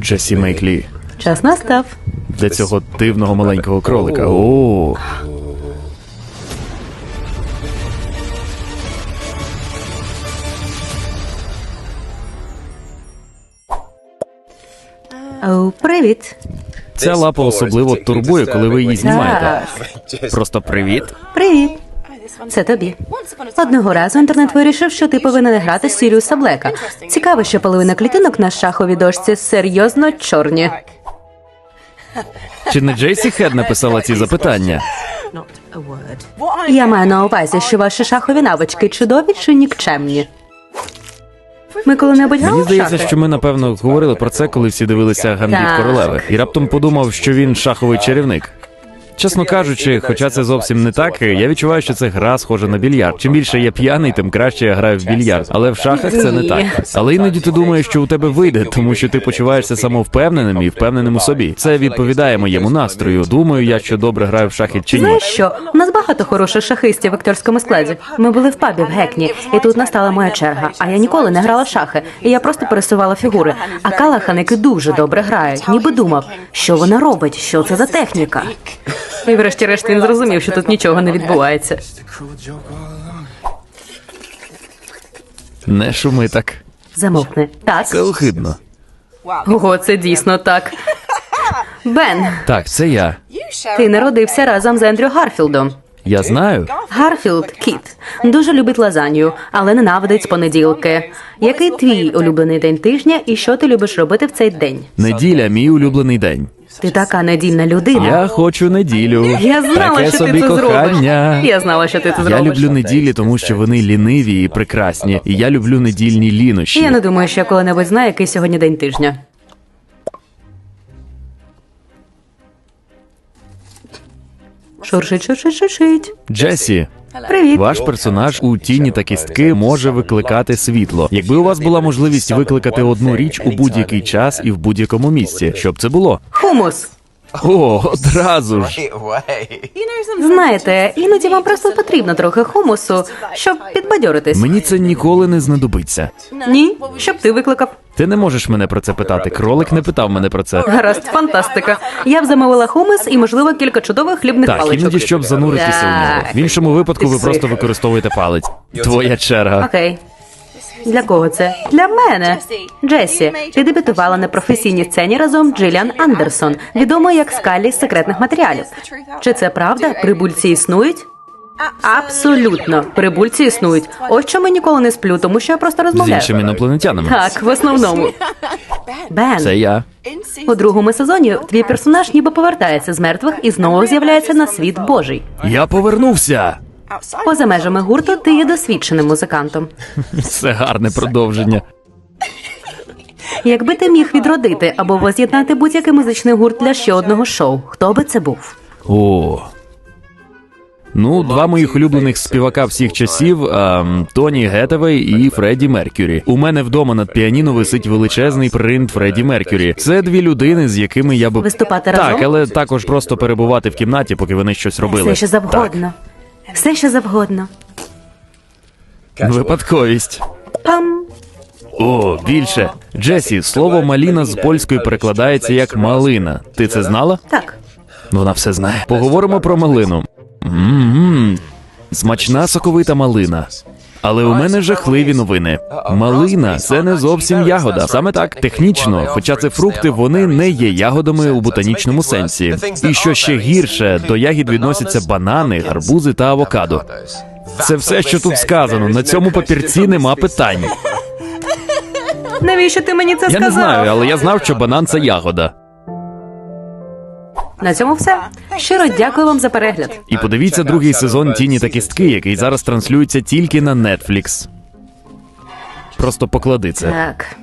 Джесі Мейклі. Час настав. Для цього дивного маленького кролика. О, О, привіт. ця лапа особливо турбує, коли ви її знімаєте. Так, Просто привіт. привіт. Це тобі. Одного разу інтернет вирішив, що ти повинен грати Сіріуса Блека. Цікаво, що половина клітинок на шаховій дошці серйозно чорні. Чи не Джейсі Хед написала ці запитання? Я маю на увазі, що ваші шахові навички чудові чи нікчемні. Ми коли-небудь грали Мені в здається, шахи? що ми напевно говорили про це, коли всі дивилися гамбіт Так. королеви, і раптом подумав, що він шаховий чарівник. Чесно кажучи, хоча це зовсім не так, я відчуваю, що це гра схожа на більярд. Чим більше я п'яний, тим краще я граю в більярд. Але в шахах це не так. Але іноді ти думаєш, що у тебе вийде, тому що ти почуваєшся самовпевненим і впевненим у собі. Це відповідає моєму настрою. Думаю, я що добре граю в шахи чи ні. Що? У нас багато хороших шахистів в акторському складі. Ми були в пабі в Гекні, і тут настала моя черга. А я ніколи не грала в шахи, і я просто пересувала фігури. А Калахан, який дуже добре грає, ніби думав, що вона робить, що це за техніка. І врешті-решт він зрозумів, що тут нічого не відбувається. Не шуми так. Замовкни. Так, Це огидно. ого, це дійсно так. Бен, Так, це я. ти народився разом з Ендрю Гарфілдом. Я знаю. Гарфілд кіт дуже любить лазанью, але ненавидить понеділки. Який твій улюблений день тижня і що ти любиш робити в цей день? Неділя мій улюблений день. Ти така недільна людина. Я хочу неділю. Я знала, Таке що собі ти це кохання. зробиш. Я знала, що ти це Я зробиш. люблю неділі, тому що вони ліниві і прекрасні. І я люблю недільні лінощі. Я не думаю, що я коли-небудь знаю, який сьогодні день тижня. Шуршить, шуршить, шуршить. Джесі, Привіт. ваш персонаж у тіні та кістки може викликати світло. Якби у вас була можливість викликати одну річ у будь-який час і в будь-якому місці, що б це було? Хумус. О, одразу ж. Знаєте, іноді вам просто потрібно трохи хумусу, щоб підбадьоритись. Мені це ніколи не знадобиться. Ні, щоб ти викликав. Ти не можеш мене про це питати. Кролик не питав мене про це. Гаразд, фантастика. Я б замовила хумус і, можливо, кілька чудових хлібних Так, паличок. іноді щоб зануритися в нього. В іншому випадку ви просто використовуєте палець. Твоя черга. Окей. Для кого це? Для мене. Джесі, ти дебютувала на професійній сцені разом Джиліан Андерсон, відомою як Скалі з секретних матеріалів. Чи це правда? Прибульці існують? Абсолютно. Прибульці існують. Ось чому я ніколи не сплю, тому що я просто З розмовляю. іншими інопланетянами. Так, в основному. Бен, Це я. у другому сезоні твій персонаж ніби повертається з мертвих і знову з'являється на світ Божий. Я повернувся. Поза межами гурту ти є досвідченим музикантом. Це гарне продовження. Якби ти міг відродити або воз'єднати будь-який музичний гурт для ще одного шоу, хто би це був? О. Ну, два моїх улюблених співака всіх часів ем, Тоні Гетевей і Фредді Меркюрі. У мене вдома над піаніно висить величезний принт Фредді Меркюрі. Це дві людини, з якими я би Виступати так, разом? але також просто перебувати в кімнаті, поки вони щось робили. Все, що завгодно. Все, що завгодно. Випадковість. Пам. О, більше. Джесі, слово маліна з польської перекладається як малина. Ти це знала? Так. Вона все знає. Поговоримо про малину. М-м-м. Смачна соковита малина. Але у мене жахливі новини. Малина це не зовсім ягода. Саме так, технічно, хоча це фрукти, вони не є ягодами у ботанічному сенсі. І що ще гірше, до ягід відносяться банани, гарбузи та авокадо. Це все, що тут сказано. На цьому папірці нема питань. Навіщо ти мені це Я сказав? не знаю, але я знав, що банан це ягода. На цьому все. Щиро дякую вам за перегляд. І подивіться другий сезон Тіні та кістки, який зараз транслюється тільки на Netflix. Просто поклади це. Так.